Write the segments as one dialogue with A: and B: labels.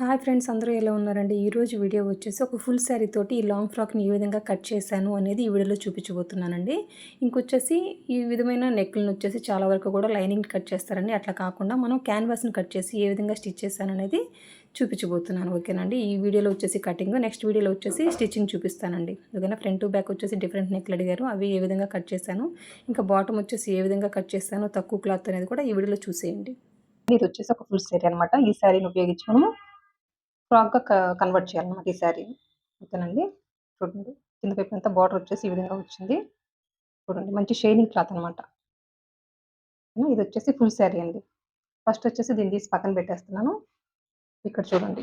A: Hi friends అందరూ ఎలా ఉన్నారండి? ఈరోజు వీడియో వచ్చేసి ఒక ఫుల్ శారీ తోటి ఈ లాంగ్ ఫ్రాక్ని ఏ విధంగా కట్ చేశాను అనేది ఈ వీడియోలో చూపించబోతున్నానండి. ఇంకొచ్చేసి ఈ విధమైన నెక్లను వచ్చేసి చాలా వరకు కూడా లైనింగ్ కట్ చేస్తారండి. అట్లా కాకుండా మనం క్యాన్వాస్ని కట్ చేసి ఏ విధంగా స్టిచ్ చేశాను అనేది చూపించబోతున్నాను. ఓకేనండి? ఈ వీడియోలో వచ్చేసి కటింగ్ నెక్స్ట్ వీడియోలో వచ్చేసి స్టిచ్చింగ్ చూపిస్తానండి. ఓకేనా? ఫ్రంట్ టు బ్యాక్ వచ్చేసి డిఫరెంట్ నెక్లు అడిగారు. అవి ఏ విధంగా కట్ చేశాను? ఇంకా బాటమ్ వచ్చేసి ఏ విధంగా కట్ చేశాను? తక్కువ క్లాత్ అనేది కూడా ఈ వీడియోలో చూసేయండి.
B: ఇది వచ్చేసి ఒక ఫుల్ శారీ అనమాట ఈ శారీని ఉపయోగించి మనము ఫ్రాక్గా కన్వర్ట్ చేయాలన్నమాట ఈ శారీ ఓకేనండి? చూడండి. కింద వైపు అంతా బార్డర్ వచ్చేసి ఈ విధంగా వచ్చింది. చూడండి. మంచి షైనింగ్ క్లాత్ అనమాట ఇది వచ్చేసి ఫుల్ శారీ అండి. ఫస్ట్ వచ్చేసి దీన్ని తీసి పక్కన పెట్టేస్తున్నాను. ఇక్కడ చూడండి.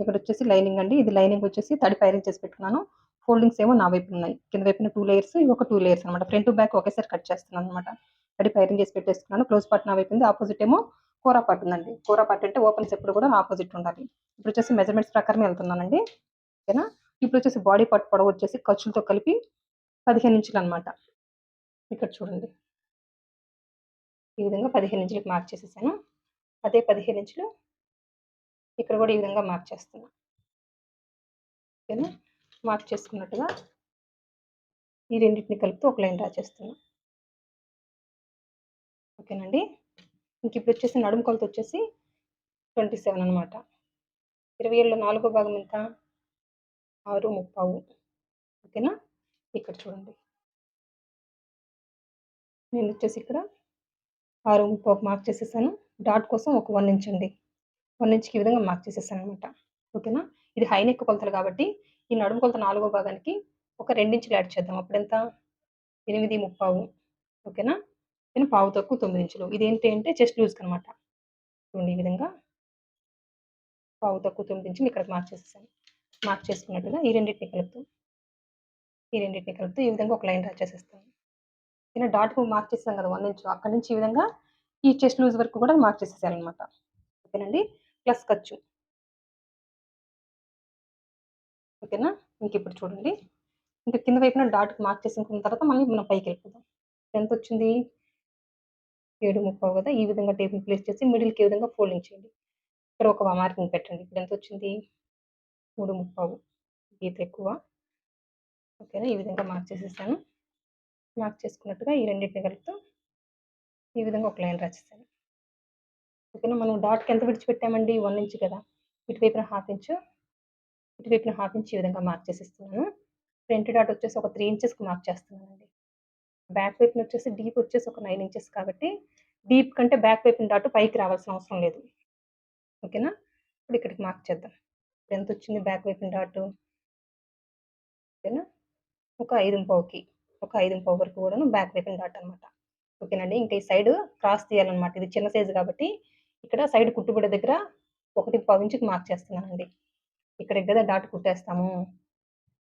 B: ఇక్కడ వచ్చేసి లైనింగ్ అండి. ఇది లైనింగ్ వచ్చేసి తడి పైరింగ్ చేసి పెట్టుకున్నాను. ఫోల్డింగ్స్ ఏమో నా వైపు ఉన్నాయి. కింద వైపున టూ లేయర్స్ ఇవి ఒక టూ లేయర్స్ అనమాట ఫ్రంట్ బ్యాక్ ఒకేసారి కట్ చేస్తున్నాను అనమాట తడి పైరింగ్ చేసి పెట్టేస్తున్నాను. క్లోజ్ పార్ట్ నా వైపు ఉంది. ఆపోజిట్ ఏమో కూర పట్టు ఉందండి కూర పట్టు అంటే ఓపెన్స్ ఎప్పుడు కూడా ఆపోజిట్ ఉండాలి. ఇప్పుడు వచ్చేసి మెజర్మెంట్స్ ప్రకారం వెళ్తున్నానండి. ఓకేనా? ఇప్పుడు వచ్చేసి బాడీ పార్ట్ పొడవు వచ్చేసి ఖర్చులతో కలిపి పదిహేను ఇంచులు అనమాట ఇక్కడ చూడండి. ఈ విధంగా పదిహేను ఇంచులకు మార్క్ చేసేసాను. అదే పదిహేను ఇంచులు ఇక్కడ కూడా ఈ విధంగా మార్క్ చేస్తున్నా. ఓకేనా? మార్క్ చేసుకున్నట్టుగా ఈ రెండింటిని కలిపి ఒక లైన్ డ్రా చేస్తున్నా. ఓకేనండి? ఇంక ఇప్పుడు వచ్చేసి నడుము కొలత వచ్చేసి ట్వంటీ సెవెన్ అనమాట ఇరవై ఏళ్ళలో నాలుగో భాగం ఎంత? ఆరు ముప్పావు. ఓకేనా? ఇక్కడ చూడండి. నేను వచ్చేసి ఇక్కడ ఆరు ముప్పావు మార్క్ చేసేసాను. డాట్ కోసం ఒక వన్ ఇంచ్ అండి. వన్ ఇంచ్కి ఈ విధంగా మార్క్ చేసేసాను అనమాట ఓకేనా? ఇది హై నెక్ కొలతలు కాబట్టి ఈ నడుము కొలత నాలుగో భాగానికి ఒక రెండించులు యాడ్ చేద్దాం. అప్పుడు ఎంత ఎనిమిది ముప్పావు. ఓకేనా? నేను పావు తక్కువ తొమ్మిది ఇంచులు. ఇదేంటి అంటే చెస్ట్ లూజ్ అనమాట చూడండి ఈ విధంగా. పావు తక్కువ తొమ్మిది ఇంచులు ఇక్కడ మార్క్ చేసేసాను. మార్క్ చేసుకున్నట్టుగా ఈ రెండింటిని కలుపుతూ. ఈ రెండింటిని కలుపుతూ ఈ విధంగా ఒక లైన్ డ్రా చేసేస్తాను. నేను డాట్ మార్క్ చేస్తాను కదా వన్ ఇంచు. అక్కడ నుంచి ఈ విధంగా ఈ చెస్ట్ లూజ్ వరకు కూడా మార్క్ చేసేసారనమాట ఓకేనండి? ప్లస్ ఖర్చు. ఓకేనా? ఇంక ఇప్పుడు చూడండి. ఇంకా కింద వైపున డాట్ మార్క్ చేసుకున్న తర్వాత మళ్ళీ మనం పైకి వెళ్ళిపోదాం. ఎంత వచ్చింది? ఏడు ముప్పావు కదా ఈ విధంగా టేబుల్ ప్లేస్ చేసి మిడిల్కి ఈ విధంగా ఫోల్డింగ్ చేయండి. ఇక్కడ ఒక మార్కింగ్ పెట్టండి. ఇప్పుడు ఎంత వచ్చింది? మూడు ముప్పావు. గీత ఎక్కువ. ఓకేనా? ఈ విధంగా మార్క్ చేసేసాను. మార్క్ చేసుకున్నట్టుగా ఈ రెండింటిని కలుపుతూ ఈ విధంగా ఒక లైన్ రాసేసాను. ఓకేనా? మనం డాట్కి ఎంత విడిచిపెట్టామండి? వన్ ఇంచ్ కదా. ఇటువైపున హాఫ్ ఇంచు. ఇటువైపున హాఫ్ ఇంచ్ ఈ విధంగా మార్క్ చేసేస్తున్నాను. ఫ్రంట్ డాట్ వచ్చేసి ఒక త్రీ ఇంచెస్కి మార్క్ చేస్తున్నానండి. బ్యాక్ వైపున వచ్చేసి డీప్ వచ్చేసి ఒక నైన్ ఇంచెస్ కాబట్టి డీప్ కంటే బ్యాక్ వైపున డాటు పైకి రావాల్సిన అవసరం లేదు. ఓకేనా? ఇప్పుడు ఇక్కడికి మార్క్ చేద్దాం. ఎంత వచ్చింది బ్యాక్ వైపున డాటు. ఓకేనా? ఒక ఐదు పావుకి ఒక ఐదు పావు వరకు కూడాను బ్యాక్ వైపున డాట్ అనమాట ఓకేనండి? ఇంకా ఈ సైడ్ క్రాస్ తీయాలన్నమాట. ఇది చిన్న సైజు కాబట్టి ఇక్కడ సైడ్ కుట్టుబడి దగ్గర ఒకటి పావు ఇంచుకి మార్క్ చేస్తున్నానండి. ఇక్కడ కదా డాట్ కుట్టేస్తాము.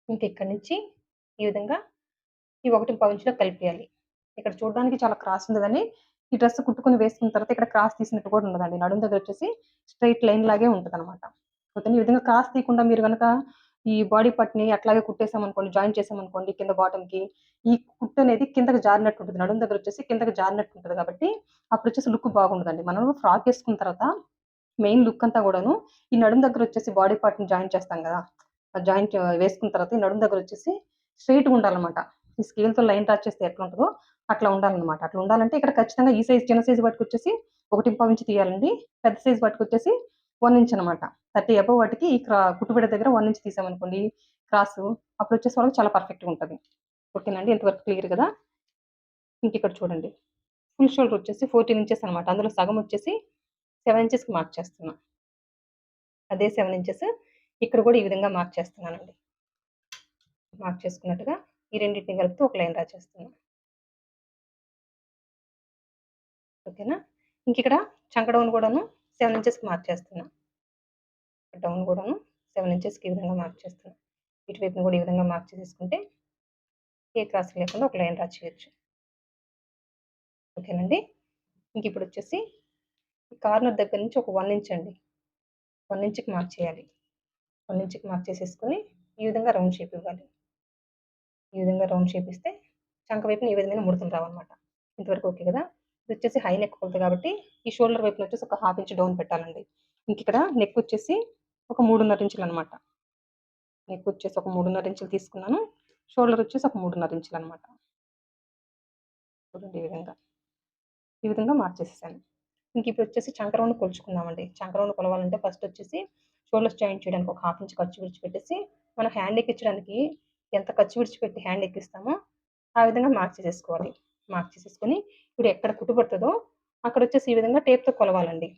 B: ఇంక ఇక్కడి నుంచి ఈ విధంగా ఈ ఒకటి పవించులో కలిపేయాలి. ఇక్కడ చూడడానికి చాలా క్రాస్ ఉండదని ఈ డ్రెస్ కుట్టుకుని వేసుకున్న తర్వాత ఇక్కడ క్రాస్ తీసినట్టు కూడా ఉండదండి నడుము దగ్గర వచ్చేసి స్ట్రైట్ లైన్ లాగే ఉంటుంది అనమాట ఈ విధంగా క్రాస్ తీయకుండా మీరు కనుక ఈ బాడీ పట్ని అట్లాగే కుట్టేసామనుకోండి జాయిన్ చేసామనుకోండి కింద బాటంకి ఈ కుట్టు అనేది కిందకి జారినట్టు ఉంటుంది. నడుము దగ్గర వచ్చేసి కిందకి జారినట్టు ఉంటుంది కాబట్టి అప్పుడు వచ్చేసి లుక్ బాగుండదండి. మనం ఫ్రాక్ వేసుకున్న తర్వాత మెయిన్ లుక్ అంతా కూడాను ఈ నడుము దగ్గర వచ్చేసి బాడీ పార్ట్ని జాయిన్ చేస్తాం కదా. జాయింట్ వేసుకున్న తర్వాత ఈ నడుము దగ్గర వచ్చేసి స్ట్రైట్గా ఉండాలన్నమాట. ఈ స్కేల్తో లైన్ టచ్ చేస్తే ఎట్లా ఉంటుందో అట్లా ఉండాలన్నమాట. అట్లా ఉండాలంటే ఇక్కడ ఖచ్చితంగా ఈ సైజ్ చిన్న సైజ్ పట్టుకొచ్చేసి ఒకటి పావు ఇంచ్ తీయాలండి. పెద్ద సైజ్ పట్టుకొచ్చేసి వచ్చేసి వన్ ఇంచ్ అనమాట థర్టీ అబవ్ వాటికి ఈ క్రా కుట్టుబిడ దగ్గర వన్ ఇంచ్ తీసామనుకోండి క్రాస్ అప్పుడు వచ్చేసి వాళ్ళకి చాలా పర్ఫెక్ట్గా ఉంటుంది. ఓకేనండి ఇంతవరకు క్లియర్ కదా? ఇంక ఇక్కడ చూడండి. ఫుల్ షోల్డర్ వచ్చేసి ఫోర్టీన్ ఇంచెస్ అనమాట అందులో సగం వచ్చేసి సెవెన్ ఇంచెస్కి మార్క్ చేస్తున్నా. అదే సెవెన్ ఇంచెస్ ఇక్కడ కూడా ఈ విధంగా మార్క్ చేస్తున్నానండి. మార్క్ చేసుకున్నట్టుగా ఈ రెండింటిని కలిపి ఒక లైన్ డ్రా చేస్తున్నా ఓకేనా? ఇంక ఇక్కడ చంక డౌన్ కూడాను సెవెన్ ఇంచెస్కి మార్క్ డౌన్ కూడాను సెవెన్ ఇంచెస్కి ఈ విధంగా మార్క్ చేస్తున్నా. ఇటువైపుని కూడా ఈ విధంగా మార్క్ చేసేసుకుంటే ఏ క్రాస్ లేకుండా ఒక లైన్ డ్రా చేయొచ్చు ఓకేనండి? ఇంక ఇప్పుడు వచ్చేసి కార్నర్ దగ్గర నుంచి ఒక వన్ ఇంచ్ అండి. వన్ ఇంచ్కి మార్క్ చేయాలి. వన్ ఇంచ్కి మార్క్ చేసేసుకొని ఈ విధంగా రౌండ్ షేప్ ఇవ్వాలి. ఈ విధంగా రౌండ్ షేప్ ఇస్తే చంక వైపున ఈ విధంగా ముడతలు రావన్నమాట. ఇంతవరకు ఓకే కదా? ఇది వచ్చేసి హై నెక్ కొలత కాబట్టి ఈ షోల్డర్ వైపున వచ్చేసి ఒక హాఫ్ ఇంచ్ డౌన్ పెట్టాలండి. ఇంక ఇక్కడ నెక్ వచ్చేసి ఒక మూడున్నర ఇంచులు అనమాట నెక్ వచ్చేసి ఒక మూడున్నర ఇంచులు తీసుకున్నాను. షోల్డర్ వచ్చేసి ఒక మూడున్నర ఇంచులు అనమాట చూడండి ఈ విధంగా. ఈ విధంగా మార్చేసేసాను. ఇంక ఇప్పుడు వచ్చేసి చంకరౌండ్ కొలుచుకుందామండి. చంకరౌండ్ కొలవాలంటే ఫస్ట్ వచ్చేసి షోల్డర్స్ జాయింట్ చేయడానికి ఒక హాఫ్ ఇంచ్ ఖర్చు విడిచిపెట్టేసి మనం హ్యాండ్ ఎక్కించడానికి ఎంత ఖర్చు విడిచిపెట్టి హ్యాండ్ ఎక్కిస్తామో ఆ విధంగా మార్క్ చేసేసుకోవాలి. మార్క్ చేసేసుకొని ఇప్పుడు ఎక్కడ కుట్టుపడుతుందో అక్కడ వచ్చేసి ఈ విధంగా టేప్తో కొలవాలండి.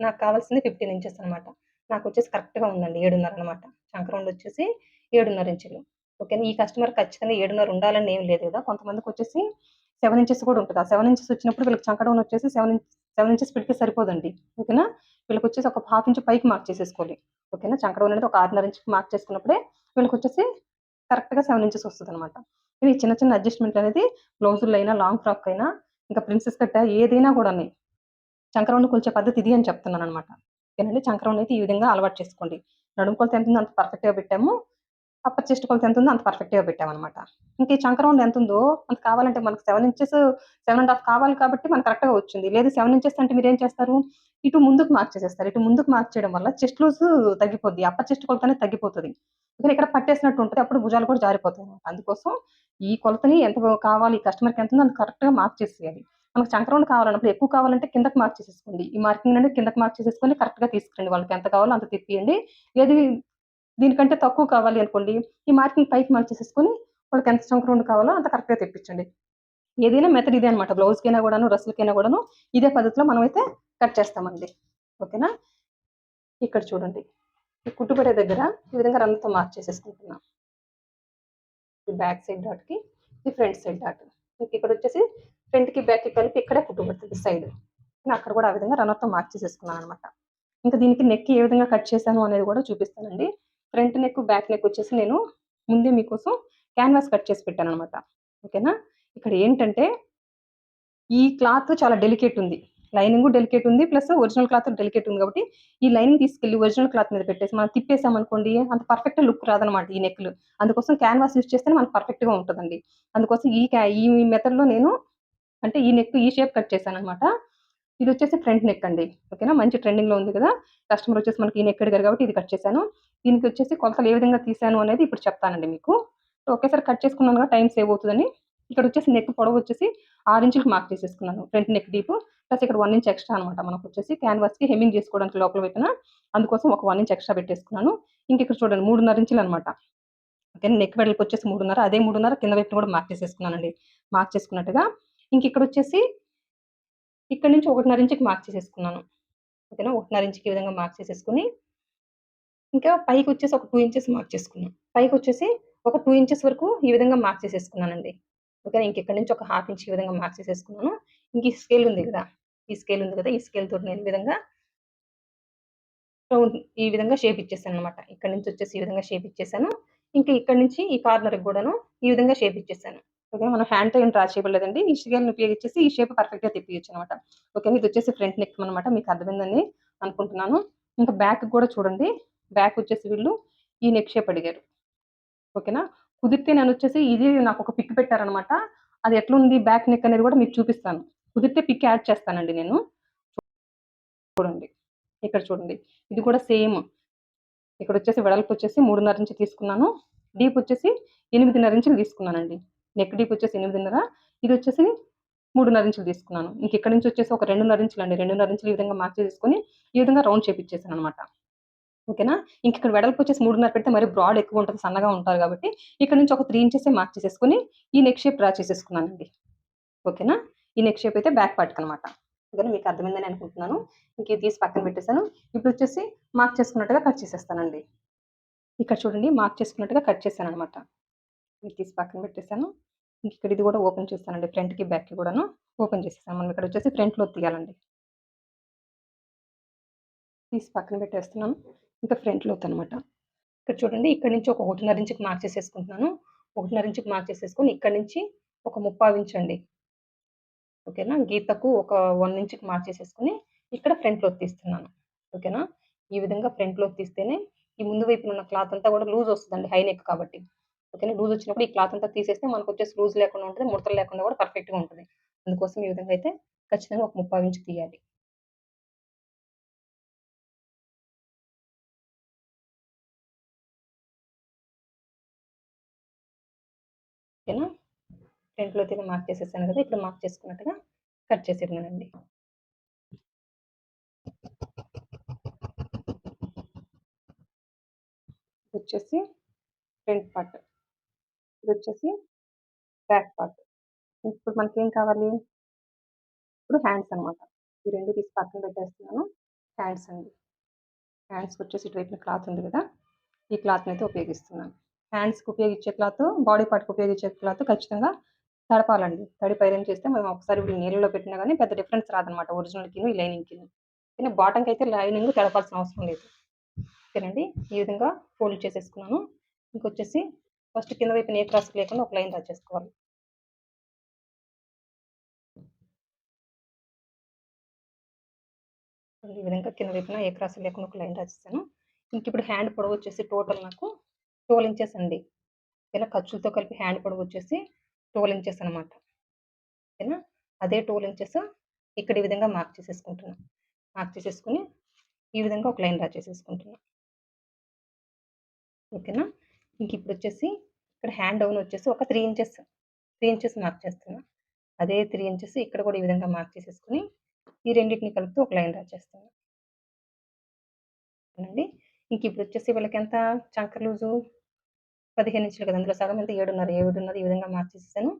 B: నాకు కావాల్సింది ఫిఫ్టీన్ ఇంచెస్ అనమాట నాకు వచ్చేసి కరెక్ట్గా ఉందండి ఏడున్నర అనమాట చంక్రౌండ్ వచ్చేసి ఏడున్నర ఇంచులు ఓకేనా? ఈ కస్టమర్ ఖచ్చితంగా ఏడున్నర ఉండాలని ఏం లేదు కదా? కొంతమందికి వచ్చేసి సెవెన్ ఇంచెస్ కూడా ఉంటుంది. ఆ సెవెన్ ఇంచెస్ వచ్చినప్పుడు వీళ్ళకి చంకడౌన్ వచ్చేసి సెవెన్ సెవెన్ ఇంచెస్ పెడితే సరిపోదండి. ఓకేనా? వీళ్ళకి వచ్చేసి ఒక హాఫ్ ఇంచ్ పైకి మార్క్ చేసేసుకోవాలి ఓకేనా? చంకడౌన్ అనేది ఒక ఆరున్నర ఇంచుకి మార్క్ చేసుకున్నప్పుడే వీళ్ళకి వచ్చేసి కరెక్ట్గా సెవెన్ ఇంచెస్ వస్తుంది అనమాట ఇవి చిన్న చిన్న అడ్జస్ట్మెంట్ అనేది బ్లౌజుల్లో అయినా లాంగ్ ఫ్రాక్ అయినా ఇంకా ప్రిన్సెస్ కట్ట ఏదైనా కూడా చంకరౌండ్ కొలిచే పద్ధతి ఇది అని చెప్తున్నాను అనమాట ఓకేనండి? చంకరౌండ్ అయితే ఈ విధంగా అలవాటు చేసుకోండి. నడుము కొలత ఎంత అంత పర్ఫెక్ట్గా పెట్టాము. అప్పర్ చెస్ట్ కొలత ఎంత ఉందో అంత పర్ఫెక్ట్గా పెట్టామన్నమాట. ఇంకా ఈ చంకరౌండ్ ఎంత ఉందో అంత కావాలంటే మనకు seven inches seven and half కావాలి కాబట్టి మనకు కరెక్ట్గా వచ్చింది. లేదు సెవెన్ ఇంచెస్ అంటే మీరు ఏం చేస్తారు? ఇటు ముందుకు మార్క్ చేసేస్తారు. ఇటు ముందుకు మార్క్ చేయడం వల్ల చెస్ట్ లూజ్ తగ్గిపోద్ది. అప్పర్ చెస్ట్ కొలత అనేది తగ్గిపోతుంది. ఇక్కడ ఇక్కడ పట్టేసినట్టు ఉంటుంది. అప్పుడు భుజాలు కూడా జారిపోతాయి అనమాట అందుకోసం ఈ కొలతని ఎంత కావాలి కస్టమర్కి ఎంత ఉందో అంత కరెక్ట్గా మార్క్ చేసేయాలి. మనకు చంకరౌండ్ కావాలన్నప్పుడు ఎక్కువ కావాలంటే కిందకి మార్క్ చేసేసుకోండి. ఈ మార్కింగ్ అనేది కిందకి మార్క్ చేసేసుకొని కరెక్ట్గా తీసుకురండి. వాళ్ళకి ఎంత కావాలో అంత తిప్పియండి. ఏది దీనికంటే తక్కువ కావాలి అనుకోండి ఈ మార్కింగ్ పైకి మార్క్ చేసేసుకొని వాళ్ళకి ఎంత చంకరౌండ్ కావాలో అంత కరెక్ట్గా తెప్పించండి. ఏదైనా మెథడ్ ఇదే అనమాట బ్లౌజ్కైనా కూడాను డ్రెస్సులకైనా కూడాను ఇదే పద్ధతిలో మనం అయితే కట్ చేస్తామండి. ఓకేనా? ఇక్కడ చూడండి. ఈ కుట్టుపడే దగ్గర ఈ విధంగా రన్తో మార్క్ చేసేసుకుంటున్నాం. ఈ బ్యాక్ సైడ్ డాట్కి ఈ ఫ్రంట్ సైడ్ డాట్ ఇక్కడ వచ్చేసి ఫ్రంట్కి బ్యాక్కి కలిపి ఇక్కడే కుట్టుబడుతుంది సైడ్ నేను అక్కడ కూడా ఆ విధంగా రన్నర్తో మార్క్ చేసేసుకున్నాను అనమాట ఇంకా దీనికి నెక్ ఏ విధంగా కట్ చేశాను అనేది కూడా చూపిస్తానండి. ఫ్రంట్ నెక్ బ్యాక్ నెక్ వచ్చేసి నేను ముందే మీకోసం క్యాన్వాస్ కట్ చేసి పెట్టాను అనమాట ఓకేనా? ఇక్కడ ఏంటంటే ఈ క్లాత్ చాలా డెలికేట్ ఉంది. లైనింగ్ డెలికేట్ ఉంది. ప్లస్ ఒరిజినల్ క్లాత్ డెలికేట్ ఉంది కాబట్టి ఈ లైనింగ్ తీసుకెళ్ళి ఒరిజినల్ క్లాత్ మీద పెట్టేసి మనం తిప్పేసాం అనుకోండి అంత పర్ఫెక్ట్ లుక్ రాదనమాట ఈ నెక్లు అందుకోసం క్యాన్వాస్ యూస్ చేస్తే మనకు పర్ఫెక్ట్గా ఉంటుందండి. అందుకోసం ఈ ఈ మెథడ్లో నేను అంటే ఈ నెక్ ఈ షేప్ కట్ చేశాను అనమాట ఇది వచ్చేసి ఫ్రంట్ నెక్ అండి. ఓకేనా? మంచి ట్రెండింగ్లో ఉంది కదా? కస్టమర్ వచ్చేసి మనకి ఈ నెక్ అడిగారు కాబట్టి ఇది కట్ చేశాను. దీనికి వచ్చేసి కొలతలు ఏ విధంగా తీసాను అనేది ఇప్పుడు చెప్తానండి మీకు. ఒకేసారి కట్ చేసుకున్నాను టైం సేవ్ అవుతుందని. ఇక్కడ వచ్చేసి నెక్ పొడవు వచ్చేసి ఆరు ఇంచులకు మార్క్ చేసేసుకున్నాను. Front neck deep. ప్లస్ ఇక్కడ వన్ ఇంచ్ ఎక్స్ట్రా అనమాట మనకు వచ్చేసి క్యాన్వాస్కి హెమ్మింగ్ చేసుకోవడానికి లోపల పెట్టిన అందుకోసం ఒక వన్ ఇంచ్ ఎక్స్ట్రా పెట్టేసుకున్నాను. ఇంక ఇక్కడ చూడండి మూడున్నర ఇంచులు అనమాట ఓకే నెక్ వెడల్పు వచ్చేసి మూడున్నర అదే మూడున్నర కింద వైపున కూడా మార్క్ చేసేసుకున్నానండి. మార్క్ చేసుకున్నట్టుగా. ఇంక ఇక్కడ వచ్చేసి ఇక్కడ నుంచి ఒకటిన్నర ఇంచుకి మార్క్ చేసేసుకున్నాను. ఓకేనా? ఒకటిన్నర ఇంచుకి ఈ విధంగా మార్క్ చేసేసుకుని ఇంకా పైకి వచ్చేసి ఒక టూ ఇంచెస్ మార్క్ చేసుకున్నాను పైకి వచ్చేసి ఒక టూ ఇంచెస్ వరకు ఈ విధంగా మార్క్ చేసేసుకున్నానండి. ఓకే ఇంకెక్కడి ఇక్కడ నుంచి ఒక హాఫ్ ఇంచ్ ఈ విధంగా మార్క్ చేసేసుకున్నాను. ఇంక ఈ స్కేల్ ఉంది కదా? ఈ స్కేల్ ఉంది కదా? ఈ స్కేల్ తోటి నేను ఈ విధంగా రౌండ్ ఈ విధంగా షేప్ ఇచ్చేసాను అనమాట ఇక్కడ నుంచి వచ్చేసి ఈ విధంగా షేప్ ఇచ్చేసాను. ఇంకా ఇక్కడ నుంచి ఈ కార్నర్కి కూడాను ఈ విధంగా షేప్ ఇచ్చేసాను. ఓకే మనం హ్యాండ్తో ఏం డ్రా చేయలేదండి ఈ స్కేల్ని ఉపయోగించేసి ఈ షేప్ పర్ఫెక్ట్గా తిప్పియచ్చు అనమాట ఓకే ఇది వచ్చేసి ఫ్రంట్ నెక్ అనమాట మీకు అర్థమైందని అనుకుంటున్నాను. ఇంకా బ్యాక్ కూడా చూడండి. బ్యాక్ వచ్చేసి వీళ్ళు ఈ నెక్ షేప్ అడిగారు. ఓకేనా? కుదిరితే నేను వచ్చేసి ఇది నాకు ఒక పిక్ పెట్టారనమాట. అది ఎట్లుంది బ్యాక్ నెక్ అనేది కూడా మీకు చూపిస్తాను. కుదిరితే పిక్ యాడ్ చేస్తానండి నేను. చూడండి. ఇక్కడ చూడండి. ఇది కూడా సేమ్. ఇక్కడ వచ్చేసి వెడల్పు వచ్చేసి మూడున్నర నుంచి తీసుకున్నాను. డీప్ వచ్చేసి ఎనిమిదిన్నర ఇంచులు తీసుకున్నానండి. నెక్ డీప్ వచ్చేసి ఎనిమిదిన్నర ఇది వచ్చేసి మూడున్నర ఇంచులు తీసుకున్నాను. ఇంక ఇక్కడ నుంచి వచ్చేసి ఒక రెండున్నర ఇంచులు అండి రెండున్నర ఇంచులు ఈ విధంగా మార్చి తీసుకొని ఈ విధంగా రౌండ్ చేపించేసాను అనమాట ఓకేనా? ఇంక ఇక్కడ వెడల్పు వచ్చేసి మూడున్నర పెడితే మరి బ్రాడ్ ఎక్కువ ఉంటుంది సన్నగా ఉంటారు కాబట్టి ఇక్కడ నుంచి ఒక త్రీ ఇంచెస్ మార్క్ చేసేసుకుని ఈ నెక్ షేప్ డ్రా చేసేసుకున్నానండి. ఓకేనా? ఈ నెక్ షేప్ అయితే బ్యాక్ పార్ట్కి అనమాట ఓకేనా? మీకు అర్థమైందని అనుకుంటున్నాను. ఇంక తీసి పక్కన పెట్టేశాను. ఇప్పుడు వచ్చేసి మార్క్ చేసుకున్నట్టుగా కట్ చేసేస్తానండి. ఇక్కడ చూడండి మార్క్ చేసుకున్నట్టుగా కట్ చేశాను అనమాట ఇది తీసి పక్కన పెట్టేశాను. ఇంక ఇక్కడ ఇది కూడా ఓపెన్ చేస్తానండి ఫ్రంట్కి బ్యాక్కి కూడాను ఓపెన్ చేసేసాను మనం ఇక్కడ వచ్చేసి ఫ్రంట్లో తీయాలండి. తీసి పక్కన పెట్టేస్తున్నాను. ఇంకా ఫ్రంట్ లోత్ అనమాట ఇక్కడ చూడండి ఇక్కడ నుంచి ఒక ఒకటిన్నర ఇంచుకి మార్క్ చేసేసుకుంటున్నాను. ఒకటిన్నర ఇంచుకి మార్క్ చేసేసుకొని ఇక్కడ నుంచి ఒక ముప్పావు ఇంచ్ అండి. ఓకేనా? గీతకు ఒక వన్ ఇంచుకి మార్క్ చేసేసుకుని ఇక్కడ ఫ్రంట్ లోత్ తీస్తున్నాను. ఓకేనా? ఈ విధంగా ఫ్రంట్ లోత్ తీస్తేనే ఈ ముందు వైపున ఉన్న క్లాత్ అంతా కూడా లూజ్ వస్తుందండి హై నెక్ కాబట్టి. ఓకేనా? లూజ్ వచ్చినప్పుడు ఈ క్లాత్ అంతా తీసేస్తే మనకు వచ్చేసి లూజ్ లేకుండా ఉంటుంది ముడతలు లేకుండా కూడా పర్ఫెక్ట్గా ఉంటుంది. అందుకోసం ఈ విధంగా అయితే ఖచ్చితంగా ఒక ముప్పావు ఇంచు తీయాలి. ఓకేనా? ఫ్రంట్లో అయితే మార్క్ చేసేసాను కదా ఇప్పుడు మార్క్ చేసుకున్నట్టుగా కట్ చేసేయడమేనండి వచ్చేసి ఫ్రంట్ పార్ట్. ఇది వచ్చేసి బ్యాక్ పార్ట్. ఇప్పుడు మనకి ఏం కావాలి? ఇప్పుడు హ్యాండ్స్ అన్నమాట. ఈ రెండు తీసి పక్కన పెట్టేస్తున్నాను. హ్యాండ్స్ అండి. హ్యాండ్స్కి వచ్చేసి ఇటువైపున క్లాత్ ఉంది కదా ఈ క్లాత్ని అయితే ఉపయోగిస్తున్నాను. హ్యాండ్స్కి ఉపయోగించే క్లాత్ బాడీ పార్ట్కి ఉపయోగించే క్లాత్ ఖచ్చితంగా తడపాలండి. తడిపి ఐరన్ చేస్తే మనం ఒకసారి ఇప్పుడు నీళ్ళలో పెట్టినా కానీ పెద్ద డిఫరెన్స్ రాదనమాట ఒరిజినల్కిను ఈ లైనింగ్కిను కానీ. బాటంకి అయితే లైనింగ్ తడపాల్సిన అవసరం లేదు. ఓకేనండి? ఈ విధంగా ఫోల్డ్ చేసేసుకున్నాను. ఇంకొచ్చేసి ఫస్ట్ కింద వైపున ఏ క్రాస్కి లేకుండా ఒక లైన్ డ్రా చేసుకోవాలి ఈ విధంగా కింద వైపున ఏ క్రాస్ లేకుండా ఒక లైన్ రాసేసాను ఇంక ఇప్పుడు హ్యాండ్ పొడవు వచ్చేసి టోటల్ నాకు ట్వెల్వ్ ఇంచెస్ అండి ఇలా ఖర్చులతో కలిపి హ్యాండ్ పొడవు వచ్చేసి ట్వెల్వ్ ఇంచెస్ అనమాట ఓకేనా అదే ట్వెల్వ్ ఇంచెస్ ఇక్కడ ఈ విధంగా మార్క్ చేసేసుకుంటున్నాను మార్క్ చేసేసుకుని ఈ విధంగా ఒక లైన్ డ్రా చేసేసుకుంటున్నాను ఓకేనా? ఇంక ఇప్పుడు వచ్చేసి ఇక్కడ హ్యాండ్ డౌన్ వచ్చేసి ఒక three inches three inches mark చేస్తున్నా. అదే త్రీ ఇంచెస్ ఇక్కడ కూడా ఈ విధంగా మార్క్ చేసేసుకుని ఈ రెండింటిని కలుపుతూ ఒక లైన్ డ్రా చేస్తాను అండి ఇంక ఇప్పుడు వచ్చేసి వీళ్ళకి ఎంత చంకర్ లూజు పదిహేను ఇంచులు కదా! అందులో సగం ఎంత? ఏడున్నర. ఏడున్నర ఈ విధంగా మార్క్ చేసేసాను.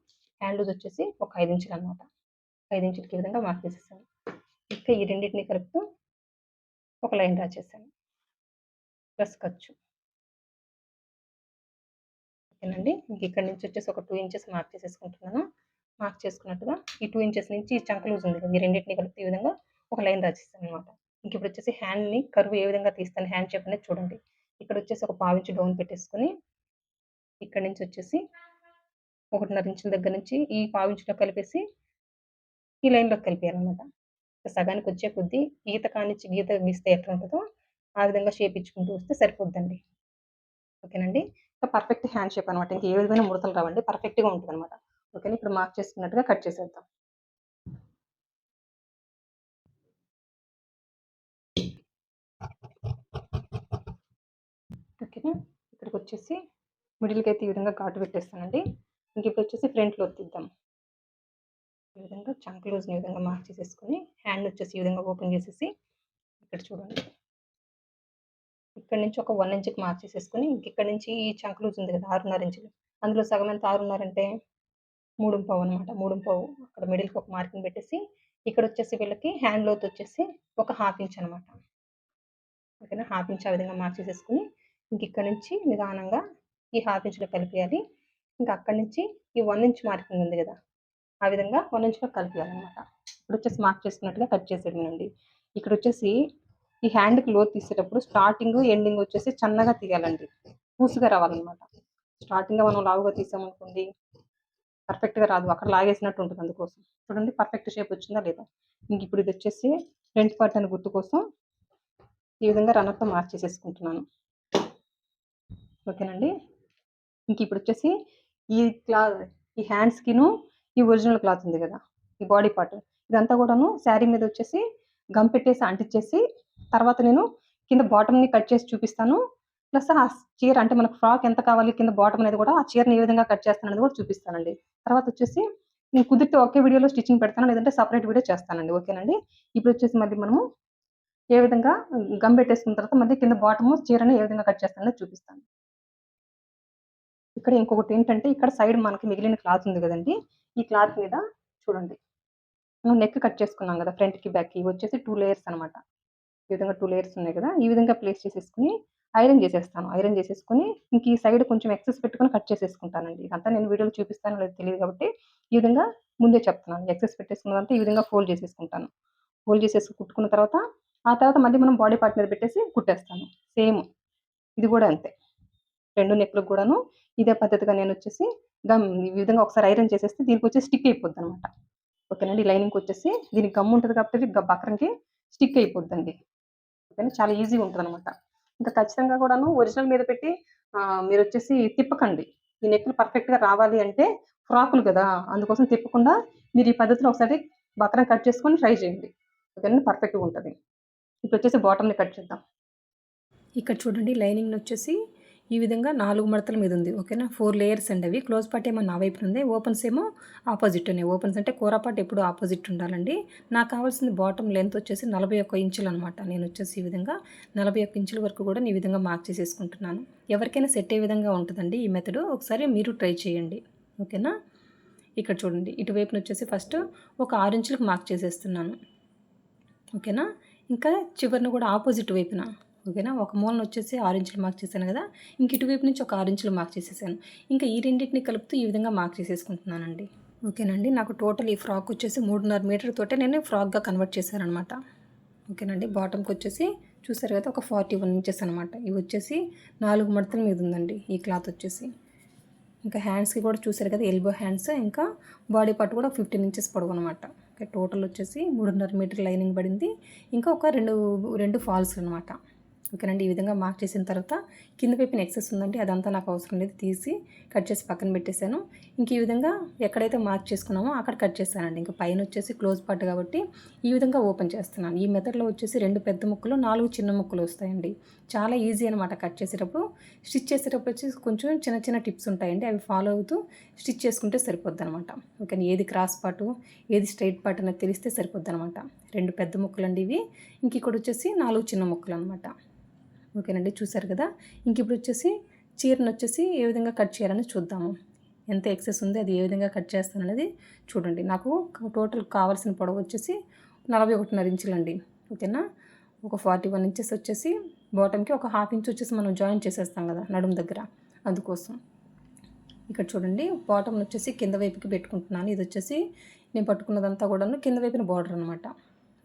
B: హ్యాండ్ లూజ్ వచ్చేసి ఒక ఐదు ఇంచులు అనమాట ఐదు ఇంచులకి ఈ విధంగా మార్క్ చేసేసాను. ఇంకా ఈ రెండింటిని కలుపుతూ ఒక లైన్ డ్రా చేశాను. ప్లస్ ఖర్చు ఓకేనండి. ఇంక ఇక్కడ నుంచి వచ్చేసి ఒక టూ ఇంచెస్ మార్క్ చేసేసుకుంటున్నాను. మార్క్ చేసుకున్నట్టుగా ఈ టూ ఇంచెస్ నుంచి చంక లూజ్ ఉంది కదా! ఈ రెండింటిని కలిపి ఈ విధంగా ఒక లైన్ రాసేస్తాను అనమాట ఇంక ఇప్పుడు వచ్చేసి హ్యాండ్ని కరువు ఏ విధంగా తీస్తాను? హ్యాండ్ షేప్ అనేది చూడండి. ఇక్కడ వచ్చేసి ఒక పావించి డౌన్ పెట్టేసుకొని ఇక్కడ నుంచి వచ్చేసి ఒకటిన్నర ఇంచుల దగ్గర నుంచి ఈ పావించులో కలిపేసి ఈ లైన్లో కలిపేయాలన్నమాట. సగానికి వచ్చే కొద్దీ గీత కానిచ్చి గీత గీస్తే ఎట్లా ఉంటుందో ఆ విధంగా షేప్ ఇచ్చుకుంటూ వస్తే సరిపోద్దండి. ఓకేనండి? ఇంకా పర్ఫెక్ట్ హ్యాండ్ షేప్ అనమాట ఇంకా ఏ విధమైన ముడతలు రావండి. పర్ఫెక్ట్గా ఉంటుంది అనమాట ఓకేనా? ఇప్పుడు మార్క్ చేసుకున్నట్టుగా కట్ చేసేద్దాం. ఓకేనా? ఇక్కడికి వచ్చేసి మిడిల్కి అయితే ఈ విధంగా ఘాటు పెట్టేస్తానండి. ఇంక ఇప్పుడు వచ్చేసి ఫ్రంట్లో ఒత్తిద్దాం ఈ విధంగా చంక్ లూజ్ని ఈ విధంగా మార్క్ చేసేసుకొని హ్యాండ్ వచ్చేసి ఈ విధంగా ఓపెన్ చేసేసి ఇక్కడ చూడండి. ఇక్కడ నుంచి ఒక వన్ ఇంచ్కి మార్క్ చేసేసుకొని ఇక్కడ నుంచి ఈ చంక్ లూజ్ ఉంది కదా ఆరున్నర ఇంచులు అందులో సగం ఎంత? ఆరున్నర అంటే మూడు పావు అనమాట మూడు పావు. అక్కడ మిడిల్కి ఒక మార్కింగ్ పెట్టేసి ఇక్కడ వచ్చేసి వీళ్ళకి హ్యాండ్ లోత్ వచ్చేసి ఒక హాఫ్ ఇంచ్ అనమాట ఓకేనా? హాఫ్ ఇంచ్ ఆ విధంగా మార్క్ చేసేసుకుని ఇంక ఇక్కడ నుంచి నిదానంగా ఈ హాఫ్ ఇంచ్లో కలిపేయాలి. ఇంకా అక్కడి నుంచి ఈ వన్ ఇంచ్ మార్కింగ్ ఉంది కదా ఆ విధంగా వన్ ఇంచ్లో కలిపేయాలన్నమాట. ఇప్పుడు వచ్చేసి మార్క్ చేసుకున్నట్టుగా కట్ చేసేయండి ఇక్కడ వచ్చేసి ఈ హ్యాండ్కి లోత్ తీసేటప్పుడు స్టార్టింగ్ ఎండింగ్ వచ్చేసి చన్నగా తీయాలండి. పూసుగా రావాలన్నమాట. స్టార్టింగ్గా మనం లావుగా తీసామనుకోండి పర్ఫెక్ట్గా రాదు. అక్కడ లాగేసినట్టు ఉంటుంది అందుకోసం. చూడండి పర్ఫెక్ట్ షేప్ వచ్చిందా లేదా? ఇంక ఇప్పుడు ఇది వచ్చేసి ఫ్రంట్ పార్ట్ అనే గుర్తు కోసం ఈ విధంగా రన్నర్తో మార్చేసేసుకుంటున్నాను. ఓకేనండి? ఇంక ఇప్పుడు వచ్చేసి ఈ క్లాత్ ఈ హ్యాండ్స్కిను ఈ ఒరిజినల్ క్లాత్ ఉంది కదా ఈ బాడీ పార్ట్. ఇదంతా కూడాను శారీ మీద వచ్చేసి గమ్ పెట్టేసి అంటించేసి తర్వాత నేను కింద బాటమ్ని కట్ చేసి చూపిస్తాను. ప్లస్ ఆ చీర అంటే మనకు ఫ్రాక్ ఎంత కావాలి కింద బాటమ్ అనేది కూడా ఆ చీరని ఏ విధంగా కట్ చేస్తాను అనేది కూడా చూపిస్తానండి. తర్వాత వచ్చేసి నేను కుదిరితే ఒకే వీడియోలో స్టిచ్చింగ్ పెడతాను లేదంటే సపరేట్ వీడియో చేస్తానండి. ఓకేనండి? ఇప్పుడు వచ్చేసి మళ్ళీ మనము ఏ విధంగా గమ్ పెట్టేసుకున్న తర్వాత మళ్ళీ కింద బాటము చీరని ఏ విధంగా కట్ చేస్తానో చూపిస్తాను. ఇక్కడ ఇంకొకటి ఏంటంటే ఇక్కడ సైడ్ మనకి మిగిలిన క్లాత్ ఉంది కదండి. ఈ క్లాత్ మీద చూడండి. మనం నెక్ కట్ చేసుకున్నాం కదా ఫ్రంట్కి బ్యాక్కి ఇవి వచ్చేసి టూ లేయర్స్ అనమాట ఈ విధంగా టూ లేయర్స్ ఉన్నాయి కదా ఈ విధంగా ప్లేస్ చేసేసుకుని ఐరన్ చేసేస్తాను. ఐరన్ చేసేసుకుని ఇంక ఈ సైడ్ కొంచెం ఎక్సెస్ పెట్టుకొని కట్ చేసేసుకుంటానండి. ఇదంతా నేను వీడియోలో చూపిస్తాను లేదు తెలియదు కాబట్టి ఈ విధంగా ముందే చెప్తున్నాను. ఎక్సెస్ పెట్టేసుకున్నదంతా ఈ విధంగా ఫోల్డ్ చేసేసుకుంటాను. ఫోల్డ్ చేసేసి కుట్టుకున్న తర్వాత ఆ తర్వాత మళ్ళీ మనం బాడీ పార్ట్ మీద పెట్టేసి కుట్టేస్తాను. సేమ్ ఇది కూడా అంతే. రెండు నెక్లకు కూడాను ఇదే పద్ధతిగా నేను వచ్చేసి గమ్ ఈ విధంగా ఒకసారి ఐరన్ చేసేస్తే దీనికి వచ్చి స్టిక్ అయిపోద్ది అనమాట ఓకేనండి లైనింగ్ వచ్చేసి దీనికి గమ్ ఉంటుంది కాబట్టి బక్రంకి స్టిక్ అయిపోద్దండి. ఓకేనా చాలా ఈజీగా ఉంటుంది అనమాట ఇంకా ఖచ్చితంగా కూడాను ఒరిజినల్ మీద పెట్టి మీరు వచ్చేసి తిప్పకండి. ఈ నెక్లు పర్ఫెక్ట్గా రావాలి అంటే ఫ్రాకులు కదా అందుకోసం తిప్పకుండా మీరు ఈ పద్ధతిలో ఒకసారి బక్రం కట్ చేసుకొని ట్రై చేయండి. ఓకేనా పర్ఫెక్ట్గా ఉంటుంది. ఇప్పుడు వచ్చేసి బాటమ్ని కట్ చేద్దాం.
A: ఇక్కడ చూడండి లైనింగ్ వచ్చేసి ఈ విధంగా నాలుగు మడతల మీద ఉంది ఓకేనా? ఫోర్ లేయర్స్ అండి అవి. క్లోజ్ పార్ట్ ఏమో నా వైపున ఉంది ఓపెన్స్ ఏమో ఆపోజిట్ ఉన్నాయి. ఓపెన్స్ అంటే కూర పార్ట్ ఎప్పుడు ఆపోజిట్ ఉండాలండి. నాకు కావాల్సింది బాటమ్ లెంత్ వచ్చేసి నలభై ఒక్క ఇంచులు అనమాట నేను వచ్చేసి ఈ విధంగా నలభై ఒక్క ఇంచుల వరకు కూడా ఈ విధంగా మార్క్ చేసేసుకుంటున్నాను. ఎవరికైనా సెట్ అయ్యే విధంగా ఉంటుందండి ఈ మెథడ్ ఒకసారి మీరు ట్రై చేయండి ఓకేనా? ఇక్కడ చూడండి ఇటువైపున వచ్చేసి ఫస్ట్ ఒక ఆరు ఇంచులకు మార్క్ చేసేస్తున్నాను ఓకేనా? ఇంకా చివరిని కూడా ఆపోజిట్ వైపున ఓకేనా? ఒక మూలన వచ్చేసి ఆరెంజ్లు మార్క్ చేశాను కదా? ఇంక ఇటువైపు నుంచి ఒక ఆరెంజ్లు మార్క్ చేసేసాను. ఇంకా ఈ రెండింటిని కలుపుతూ ఈ విధంగా మార్క్ చేసేసుకుంటున్నానండి. ఓకేనండి? నాకు టోటల్ ఈ ఫ్రాక్ వచ్చేసి మూడున్నర మీటర్ తోటే నేను ఫ్రాక్గా కన్వర్ట్ చేశాను అనమాట ఓకేనండి? బాటమ్కి వచ్చేసి చూసారు కదా? ఒక ఫార్టీ వన్ ఇంచెస్ అనమాట ఇవి వచ్చేసి నాలుగు మడతల మీద ఉందండి ఈ క్లాత్ వచ్చేసి. ఇంకా హ్యాండ్స్కి కూడా చూసారు కదా? ఎల్బో హ్యాండ్స్ ఇంకా బాడీ పార్ట్ కూడా ఫిఫ్టీన్ ఇంచెస్ పొడవు అనమాట ఓకే టోటల్ వచ్చేసి మూడున్నర మీటర్ లైనింగ్ పడింది. ఇంకా ఒక రెండు రెండు ఫాల్స్ అనమాట ఓకేనండి. ఈ విధంగా మార్క్ చేసిన తర్వాత కింద పైపున ఎక్సెస్ ఉందండి అదంతా నాకు అవసరం లేదు. తీసి కట్ చేసి పక్కన పెట్టేశాను. ఇంక ఈ విధంగా ఎక్కడైతే మార్క్ చేసుకున్నామో అక్కడ కట్ చేశానండి. ఇంకా పైన వచ్చేసి క్లోజ్ పార్ట్ కాబట్టి ఈ విధంగా ఓపెన్ చేస్తున్నాను. ఈ మెథడ్లో వచ్చేసి రెండు పెద్ద ముక్కలు నాలుగు చిన్న ముక్కలు వస్తాయండి. చాలా ఈజీ అనమాట కట్ చేసేటప్పుడు. స్టిచ్ చేసేటప్పుడు వచ్చేసి కొంచెం చిన్న చిన్న టిప్స్ ఉంటాయండి. అవి ఫాలో అవుతూ స్టిచ్ చేసుకుంటే సరిపోద్ది అనమాట ఓకే ఏది క్రాస్ పార్ట్ ఏది స్ట్రైట్ పార్ట్ అనేది తెలిస్తే సరిపోద్ది అనమాట రెండు పెద్ద ముక్కలు అండి ఇవి. ఇంక ఇక్కడ వచ్చేసి నాలుగు చిన్న ముక్కలు అనమాట ఓకేనండి చూసారు కదా? ఇంక ఇప్పుడు వచ్చేసి చీరను వచ్చేసి ఏ విధంగా కట్ చేయాలని చూద్దాము. ఎంత ఎక్సెస్ ఉంది అది ఏ విధంగా కట్ చేస్తాను అనేది చూడండి. నాకు టోటల్ కావాల్సిన పొడవు వచ్చేసి నలభై ఒకటిన్నర ఇంచులండి. ఓకేనా? ఒక ఫార్టీ వన్ ఇంచెస్ వచ్చేసి బాటమ్కి ఒక హాఫ్ ఇంచ్ వచ్చేసి మనం జాయిన్ చేసేస్తాం కదా నడుము దగ్గర. అందుకోసం. ఇక్కడ చూడండి బాటమ్ వచ్చేసి కింద వైపుకి పెట్టుకుంటున్నాను. ఇది వచ్చేసి నేను పట్టుకున్నదంతా కూడాను కింద వైపున బార్డర్ అనమాట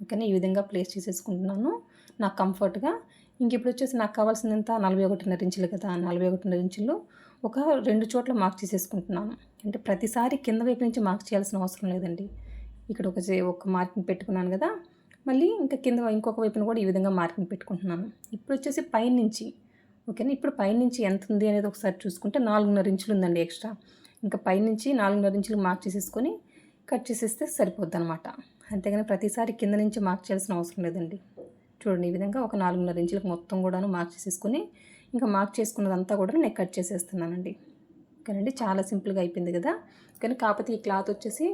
A: ఓకేనా? ఈ విధంగా ప్లేస్ చేసేసుకుంటున్నాను. నాకు కంఫర్ట్గా. ఇంక ఇప్పుడు వచ్చేసి నాకు కావాల్సినంత నలభై ఒకటిన్నర ఇంచులు కదా నలభై ఒకటిన్నర ఇంచులు ఒక రెండు చోట్ల మార్క్ చేసేసుకుంటున్నాను. అంటే ప్రతిసారి కింద వైపు నుంచి మార్క్ చేయాల్సిన అవసరం లేదండి. ఇక్కడ ఒక చే- ఒక మార్కింగ్ పెట్టుకున్నాను కదా మళ్ళీ ఇంకా కింద ఇంకొక వైపున కూడా ఈ విధంగా మార్కింగ్ పెట్టుకుంటున్నాను. ఇప్పుడు వచ్చేసి పైనుంచి ఓకేనా? ఇప్పుడు పైనుంచి ఎంత ఉంది అనేది ఒకసారి చూసుకుంటే నాలుగున్నర ఇంచులు ఉందండి ఎక్స్ట్రా. ఇంకా పైనుంచి నాలుగున్నర ఇంచులు మార్క్ చేసేసుకొని కట్ చేసేస్తే సరిపోద్ది అనమాట అంతేగాని ప్రతిసారి కింద నుంచి మార్క్ చేయాల్సిన అవసరం లేదండి. చూడండి ఈ విధంగా ఒక నాలుగున్నర ఇంచులకు మొత్తం కూడాను మార్క్ చేసేసుకుని ఇంకా మార్క్ చేసుకున్నదంతా కూడా నేను కట్ చేసేస్తున్నానండి. ఓకేనండి? చాలా సింపుల్గా అయిపోయింది కదా? కానీ కాకపోతే ఈ క్లాత్ వచ్చేసి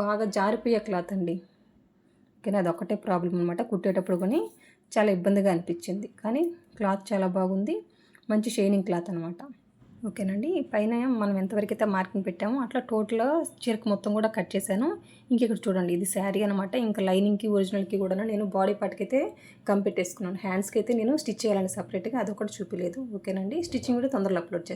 A: బాగా జారిపోయే క్లాత్ అండి. కానీ అది ఒకటే ప్రాబ్లం అనమాట కుట్టేటప్పుడు కానీ చాలా ఇబ్బందిగా అనిపించింది. కానీ క్లాత్ చాలా బాగుంది. మంచి షైనింగ్ క్లాత్ అనమాట ఓకేనండి. పైన మనం ఎంతవరకు అయితే మార్కింగ్ పెట్టామో అట్లా టోటల్ చీరకు మొత్తం కూడా కట్ చేశాను. ఇంక ఇక్కడ చూడండి ఇది శారీ అనమాట ఇంకా లైనింగ్కి ఒరిజినల్కి కూడా నేను బాడీ పార్ట్కి అయితే కంపెట్టేసుకున్నాను హ్యాండ్స్కి అయితే నేను స్టిచ్ చేయాలని సపరేట్గా అదొకటి చూపించలేదు ఓకేనండి. స్టిచ్చింగ్ కూడా తొందరలో అప్లోడ్ చేస్తాను.